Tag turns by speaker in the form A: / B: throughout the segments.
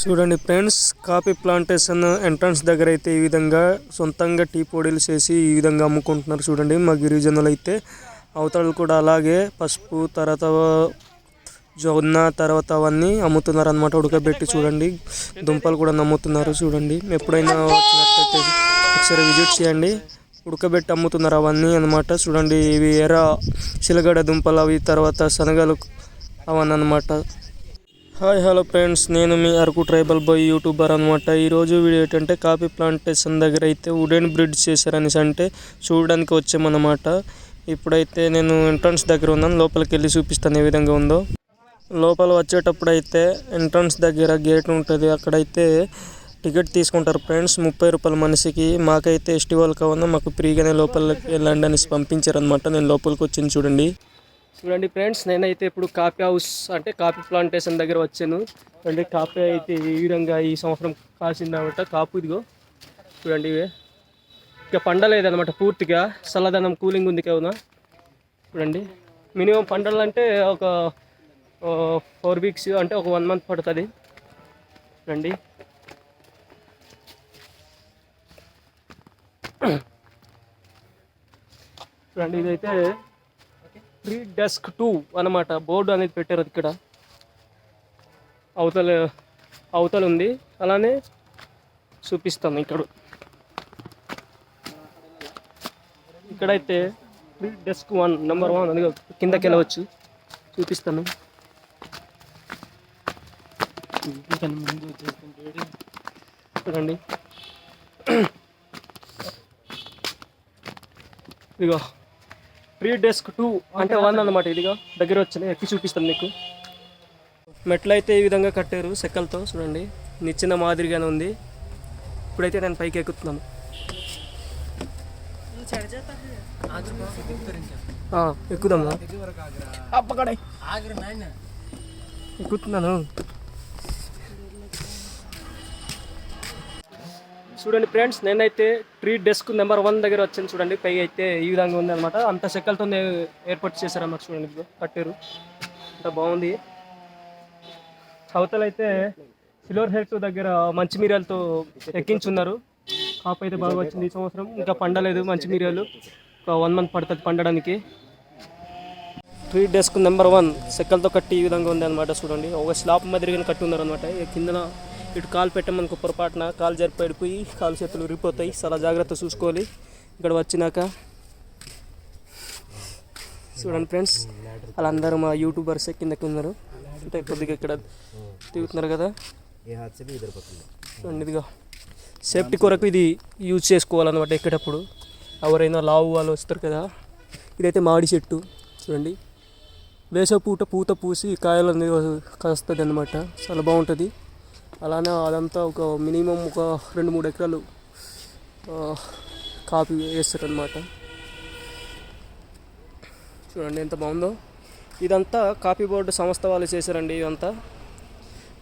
A: చూడండి friends coffee plantation entrance దగ్గర అయితే ఈ విధంగా సొంతంగా టీ పొడిలు చేసి ఈ విధంగా అమ్ముకుంటున్నారు చూడండి. మా గిరిజనులు అయితే అవతలు కూడా అలాగే పసుపు తర్వాత జొన్న తర్వాత అవన్నీ అమ్ముతున్నారు అనమాట ఉడకబెట్టి చూడండి. దుంపలు కూడా నమ్ముతున్నారు చూడండి. ఎప్పుడైనా వచ్చినట్టయితే ఒకసారి విజిట్ చేయండి. ఉడకబెట్టి అమ్ముతున్నారు అవన్నీ అనమాట చూడండి. ఇవి ఎర్ర చిలగడ దుంపలు అవి తర్వాత శనగలు అవన్నీ అనమాట హాయ్ హలో ఫ్రెండ్స్. నేను మీ అరకు ట్రైబల్ బాయ్ యూట్యూబర్ అనమాట ఈరోజు వీడియో ఏంటంటే కాఫీ ప్లాంటేషన్ దగ్గర అయితే వుడెన్ బ్రిడ్జ్ చేశారనేసి అంటే చూడడానికి వచ్చామన్నమాట. ఇప్పుడైతే నేను ఎంట్రన్స్ దగ్గర ఉన్నాను. లోపలికి వెళ్ళి చూపిస్తాను ఏ విధంగా ఉందో. లోపల వచ్చేటప్పుడు అయితే ఎంట్రన్స్ దగ్గర గేట్ ఉంటుంది. అక్కడైతే టికెట్ తీసుకుంటారు ఫ్రెండ్స్. ముప్పై రూపాయల మనిషికి. మాకైతే ఎస్టివల్ కావాలన్నా మాకు ఫ్రీగానే లోపలికి వెళ్ళండి అనేసి పంపించారనమాట నేను లోపలికి వచ్చింది చూడండి. చూడండి ఫ్రెండ్స్ నేనైతే ఇప్పుడు కాఫీ హౌస్ అంటే కాఫీ ప్లాంటేషన్ దగ్గర వచ్చాను. అంటే కాఫీ అయితే ఈ విధంగా ఈ సంవత్సరం కాసిందనమాట కాపు ఇదిగో చూడండి ఇవే. ఇక పండలేదనమాట పూర్తిగా. చల్లదనం కూలింగ్ ఉంది కావున చూడండి మినిమం పండాలంటే ఒక ఫోర్ వీక్స్ అంటే ఒక వన్ మంత్ పడుతుంది. రండి చూడండి ఇదైతే ప్రీ డెస్క్ టూ అన్నమాట. బోర్డు అనేది పెట్టారు ఇక్కడ. అవతల అవతల ఉంది. అలానే చూపిస్తాను ఇక్కడ. ఇక్కడైతే pre desk one number one అది కిందకి వెళ్ళవచ్చు చూపిస్తాను. చూడండి. ఇదిగో. ఫ్రీ డెస్క్ టూ అంటే వన్ అన్నమాట ఇదిగో. దగ్గర వచ్చినాయి ఎక్కి చూపిస్తాను మీకు. మెట్లు అయితే ఈ విధంగా కట్టారు చెక్కలతో చూడండి. నిచ్చిన మాదిరిగానే ఉంది. ఇప్పుడైతే నేను పైకి ఎక్కుతున్నాను. ఎక్కుదామా? ఎక్కుతున్నాను. చూడండి ఫ్రెండ్స్ నేనైతే ట్రీ డెస్క్ నెంబర్ వన్ దగ్గర వచ్చాను చూడండి. పై అయితే ఈ విధంగా ఉంది అనమాట అంత చెక్కలతో ఏర్పాటు చేశారన్నమాట చూడండి కట్టారు. అంత బాగుంది. అవతల అయితే సిల్వర్ హెల్త్ దగ్గర మంచి మిరియాలతో ఎక్కించున్నారు. కాపు అయితే బాగా వచ్చింది ఈ సంవత్సరం. ఇంకా పండలేదు మంచి మిరియాలు. ఒక వన్ మంత్ పడుతుంది పండడానికి. ట్రీ డెస్క్ నెంబర్ వన్ సెక్కలతో కట్టి ఈ విధంగా ఉంది అనమాట చూడండి. ఒక స్లాబ్ మాదిరిగా కట్టి ఉన్నారు అనమాట కిందన ఇటు కాలు పెట్టమనుకో పొరపాటున కాలు జరిపడిపోయి కాలు చేతులు ఉరిపోతాయి చాలా జాగ్రత్త చూసుకోవాలి. ఇక్కడ వచ్చినాక చూడండి ఫ్రెండ్స్ వాళ్ళందరూ మా యూట్యూబర్స్ కింద ఉన్నారు. అంటే కొద్దిగా ఇక్కడ తిరుగుతున్నారు కదా. చూడండి ఇదిగా. సేఫ్టీ కొరకు ఇది యూజ్ చేసుకోవాలన్నమాట ఎక్కేటప్పుడు. ఎవరైనా లావు వాళ్ళు వస్తారు కదా. ఇదైతే మామిడి చెట్టు. చూడండి. వేసవ పూట పూత పూసి కాయలు అనేది కాస్తుంది అన్నమాట చాలా బాగుంటుంది. అలానే అదంతా ఒక మినిమం ఒక రెండు మూడు ఎకరాలు కాపీ వేస్తారనమాట చూడండి ఎంత బాగుందో. ఇదంతా కాపీ బోర్డు సంస్థ వాళ్ళు చేశారండి ఇదంతా.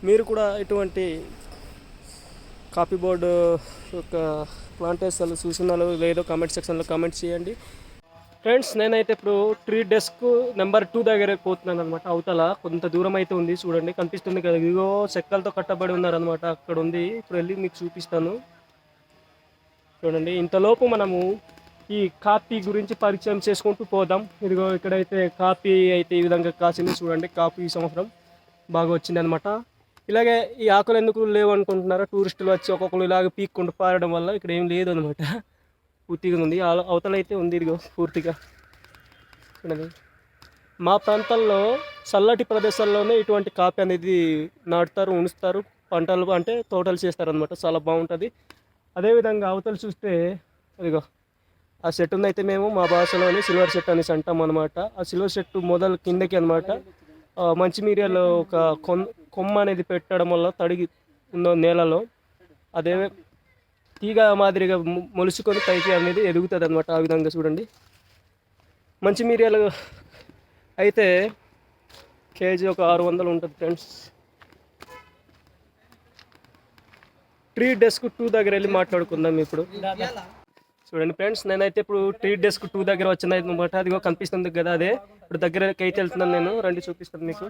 A: మీరు కూడా ఇటువంటి కాపీ బోర్డు యొక్క ప్లాంటేషన్ సూచనలు లేదో కామెంట్ సెక్షన్లో కామెంట్ చేయండి. ఫ్రెండ్స్ నేనైతే ఇప్పుడు ట్రీ డెస్క్ నెంబర్ టూ దగ్గర పోతున్నాను అనమాట అవతల కొంత దూరం అయితే ఉంది చూడండి కనిపిస్తుంది కదా. ఇదిగో చెక్కలతో కట్టబడి ఉన్నారనమాట అక్కడ ఉంది ఇప్పుడు వెళ్ళి మీకు చూపిస్తాను. చూడండి ఇంతలోపు మనము ఈ కాపీ గురించి పరిచయం చేసుకుంటూ పోదాం. ఇదిగో ఇక్కడైతే కాపీ అయితే ఈ విధంగా కాసింది చూడండి కాపీ ఈ సంవత్సరం బాగా వచ్చింది అనమాట ఇలాగే ఈ ఆకులు ఎందుకు లేవు అనుకుంటున్నారా? టూరిస్టులు వచ్చి ఒక్కొక్కరు ఇలాగ పీక్కుంటూ పారడం వల్ల ఇక్కడ ఏం లేదు అనమాట పూర్తిగా ఉంది. ఆ- అవతల అయితే ఉంది ఇదిగో పూర్తిగా. చూడండి. మా ప్రాంతాల్లో చల్లటి ప్రదేశాల్లోనే ఇటువంటి కాపీ అనేది నాటుతారు ఉంచుతారు. పంటలు అంటే తోటలు చేస్తారు అనమాట చాలా బాగుంటుంది. అదేవిధంగా అవతలు చూస్తే ఇదిగో ఆ చెట్టును అయితే మేము మా భాషలోని సిల్వర్ చెట్టు అనేసి అంటాం అనమాట ఆ సిల్వర్ చెట్టు మొదలు కిందకి అనమాట మంచి మీరియాలో ఒక కొమ్మ అనేది పెట్టడం వల్ల తడిగి ఉందో నేలలో అదే తీగ మాదిరిగా మొలుసుకొని మొలుచుకొని పైకి అనేది ఎదుగుతుంది అనమాట ఆ విధంగా చూడండి. మంచి మిరియాలు అయితే కేజీ ఒక ఆరు వందలు ఉంటుంది ఫ్రెండ్స్. ట్రీ డెస్క్ టూ దగ్గర వెళ్ళి మాట్లాడుకుందాం ఇప్పుడు. చూడండి ఫ్రెండ్స్ నేనైతే ఇప్పుడు ట్రీ డెస్క్ టూ దగ్గర వచ్చింది అనమాట అదిగో కనిపిస్తుంది కదా అదే. ఇప్పుడు దగ్గరకి అయితే వెళ్తున్నాను నేను. రండి చూపిస్తాను మీకు.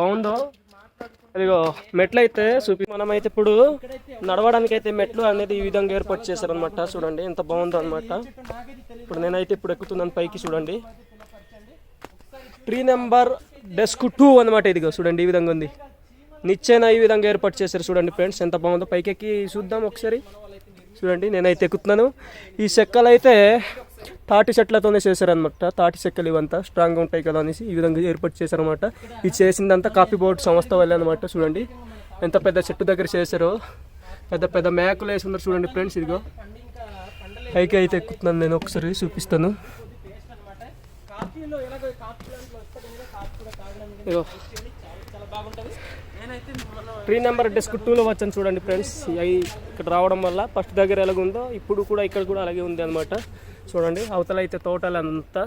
A: బాగుందో? ఇదిగో మెట్లు అయితే చూపి మనమైతే ఇప్పుడు నడవడానికి అయితే మెట్లు అనేది ఈ విధంగా ఏర్పాటు చేశారనమాట చూడండి ఎంత బాగుందో అనమాట ఇప్పుడు నేనైతే ఇప్పుడు ఎక్కుతున్నాను పైకి చూడండి. ట్రీ నెంబర్ డెస్క్ టూ అనమాట ఇదిగో చూడండి ఈ విధంగా ఉంది. నిచ్చెన ఈ విధంగా ఏర్పాటు చేశారు చూడండి ఫ్రెండ్స్ ఎంత బాగుందో. పైకి ఎక్కి చూద్దాం ఒకసారి. చూడండి నేనైతే ఎక్కుతున్నాను. ఈ చెక్కలు అయితే తాటి చెట్లతోనే చేశారనమాట తాటి చెక్కలు ఇవంతా స్ట్రాంగ్గా ఉంటాయి కదా అనేసి ఈ విధంగా ఏర్పాటు చేశారనమాట ఇది చేసిందంతా కాఫీ బోర్డ్ సంస్థ వల్లే అనమాట చూడండి. ఎంత పెద్ద చెట్టు దగ్గర చేశారో పెద్ద పెద్ద మేకలు వేసి ఉన్నారు చూడండి ఫ్రెండ్స్ ఇదిగో. పైకి అయితే ఎక్కుతున్నాను నేను ఒకసారి చూపిస్తాను. ఇదిగో. ట్రీ నెంబర్ డెస్క్ టూలో వచ్చాను చూడండి ఫ్రెండ్స్ అవి ఇక్కడ రావడం వల్ల ఫస్ట్ దగ్గర ఎలాగ ఉందో ఇప్పుడు కూడా ఇక్కడ కూడా అలాగే ఉంది అనమాట చూడండి అవతల అయితే తోటలు అంతా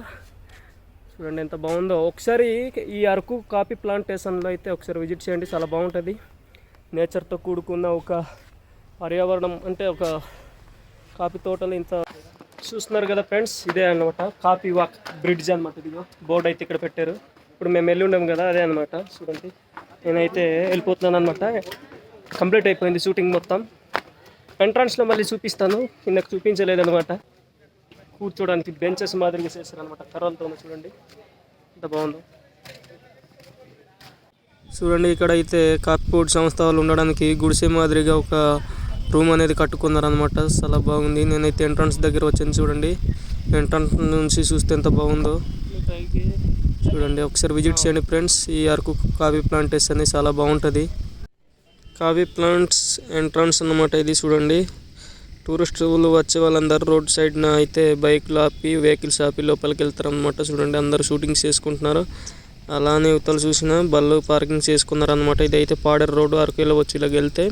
A: చూడండి ఎంత బాగుందో. ఒకసారి ఈ అరకు కాఫీ ప్లాంటేషన్లో అయితే ఒకసారి విజిట్ చేయండి చాలా బాగుంటుంది. నేచర్తో కూడుకున్న ఒక పర్యావరణం అంటే ఒక కాఫీ తోటలు ఇంత చూస్తున్నారు కదా ఫ్రెండ్స్ ఇదే అనమాట కాఫీ వాక్ బ్రిడ్జ్ అనమాట ఇదిగో బోర్డు అయితే ఇక్కడ పెట్టారు. ఇప్పుడు మేము వెళ్ళి ఉండాం కదా అదే అనమాట చూడండి నేనైతే వెళ్ళిపోతున్నాను అనమాట కంప్లీట్ అయిపోయింది షూటింగ్ మొత్తం. ఎంట్రన్స్లో మళ్ళీ చూపిస్తాను. కిందకు చూపించలేదన్నమాట. కూర్చోడానికి బెంచెస్ మాదిరిగా చేస్తారనమాట కర్రలతో చూడండి. ఎంత బాగుందో. చూడండి ఇక్కడ అయితే కాపీపోర్ట్ సంస్థ వాళ్ళు ఉండడానికి గుడిసె మాదిరిగా ఒక రూమ్ అనేది కట్టుకున్నారనమాట చాలా బాగుంది. నేనైతే ఎంట్రన్స్ దగ్గర వచ్చాను చూడండి. ఎంట్రన్స్ నుంచి చూస్తే ఎంత బాగుందో. చూడండి ఒకసారి విజిట్ చేయండి ఫ్రెండ్స్. ఈ అరకు కాఫీ ప్లాంటేషన్ చాలా బాగుంటుంది. కాఫీ ప్లాంట్స్ ఎంట్రన్స్ అన్నమాట ఇది చూడండి. టూరిస్టులు వచ్చే వాళ్ళందరూ రోడ్ సైడ్న అయితే బైక్లు ఆపి వెహికల్స్ ఆపి లోపలికి వెళ్తారు అనమాట చూడండి అందరూ షూటింగ్స్ చేసుకుంటున్నారు. అలానే యువతలు చూసిన బళ్ళు పార్కింగ్ చేసుకున్నారు అనమాట ఇది అయితే పాడేరు రోడ్డు అరకులో వచ్చి ఇలాగ వెళ్తే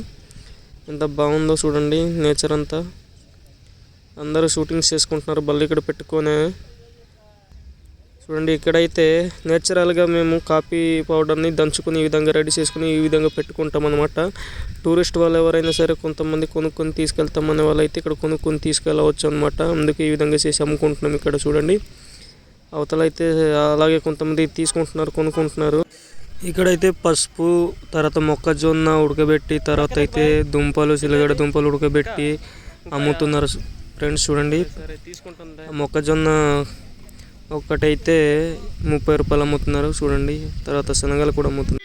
A: ఎంత బాగుందో చూడండి నేచర్ అంతా. అందరూ షూటింగ్స్ చేసుకుంటున్నారు బళ్ళు ఇక్కడ పెట్టుకొని. చూడండి ఇక్కడైతే నేచురల్గా మేము కాఫీ పౌడర్ని దంచుకుని ఈ విధంగా రెడీ చేసుకుని ఈ విధంగా పెట్టుకుంటాం అనమాట టూరిస్ట్ వాళ్ళు ఎవరైనా సరే కొంతమంది కొనుక్కొని తీసుకెళ్తామనే వాళ్ళు అయితే ఇక్కడ కొనుక్కొని తీసుకెళ్ళవచ్చు అనమాట అందుకే ఈ విధంగా చేసి అమ్ముకుంటున్నాం ఇక్కడ చూడండి. అవతల అయితే అలాగే కొంతమంది తీసుకుంటున్నారు కొనుక్కుంటున్నారు. ఇక్కడైతే పసుపు తర్వాత మొక్కజొన్న ఉడకబెట్టి తర్వాత అయితే దుంపలు చిలగడ దుంపలు ఉడకబెట్టి అమ్ముతున్నారు ఫ్రెండ్స్ చూడండి. మొక్కజొన్న ఒకటైతే ముప్పై రూపాయలు అమ్ముతున్నారు చూడండి. తర్వాత శనగలు కూడా అమ్ముతున్నారు.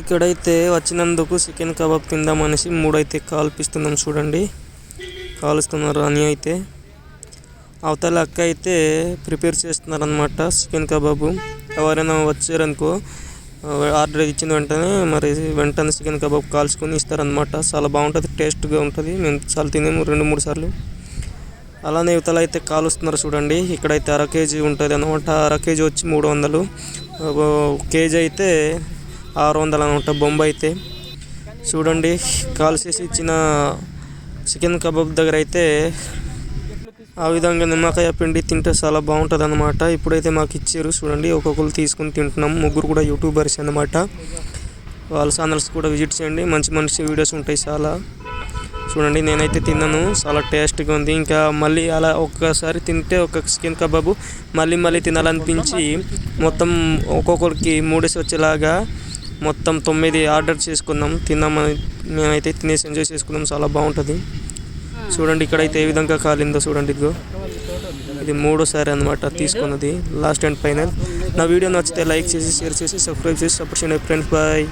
A: ఇక్కడైతే వచ్చినందుకు చికెన్ కబాబ్ తిందాం అనేసి మూడైతే కాల్పిస్తున్నాం చూడండి. కాలుస్తున్నారు అని అయితే. అవతల అక్క అయితే ప్రిపేర్ చేస్తున్నారనమాట చికెన్ కబాబు. ఎవరైనా వచ్చారనుకో ఆర్డర్ ఇచ్చిన వెంటనే మరి వెంటనే చికెన్ కబాబ్ కాల్చుకొని ఇస్తారనమాట చాలా బాగుంటుంది టేస్ట్గా ఉంటుంది. మేము చాలా తినేము రెండు మూడు సార్లు. అలానే ఇవతల అయితే కాలుస్తున్నారు చూడండి. ఇక్కడైతే అర కేజీ ఉంటుంది అనమాట అర కేజీ వచ్చి మూడు వందలు. కేజీ అయితే ఆరు వందలు అనమాట బొంబ అయితే. చూడండి కాల్చేసి ఇచ్చిన చికెన్ కబాబ్ దగ్గర అయితే ఆ విధంగా నిమ్మకాయ పిండి తింటే చాలా బాగుంటుంది అనమాట ఇప్పుడైతే మాకు ఇచ్చారు చూడండి. ఒక్కొక్కరు తీసుకుని తింటున్నాం. ముగ్గురు కూడా యూట్యూబర్స్ అనమాట వాళ్ళ ఛానల్స్ కూడా విజిట్ చేయండి. మంచి మంచి వీడియోస్ ఉంటాయి చాలా. చూడండి నేనైతే తిన్నాను. చాలా టేస్ట్గా ఉంది. ఇంకా మళ్ళీ అలా ఒక్కసారి తింటే ఒక చికెన్ కబాబు మళ్ళీ మళ్ళీ తినాలనిపించి మొత్తం ఒక్కొక్కరికి మూడేసి వచ్చేలాగా మొత్తం తొమ్మిది ఆర్డర్ చేసుకున్నాం. తిన్నామని మేమైతే తినేసి ఎంజాయ్ చేసుకున్నాం. చాలా బాగుంటుంది. చూడండి ఇక్కడైతే ఏ విధంగా కాలిందో చూడండి ఇదిగో. ఇది మూడోసారి అనమాట తీసుకున్నది. లాస్ట్ అండ్ ఫైనల్ నా వీడియో నచ్చితే లైక్ చేసి షేర్ చేసి సబ్స్క్రైబ్ చేసి సపోర్ట్ చేయండి ఫ్రెండ్స్. బాయ్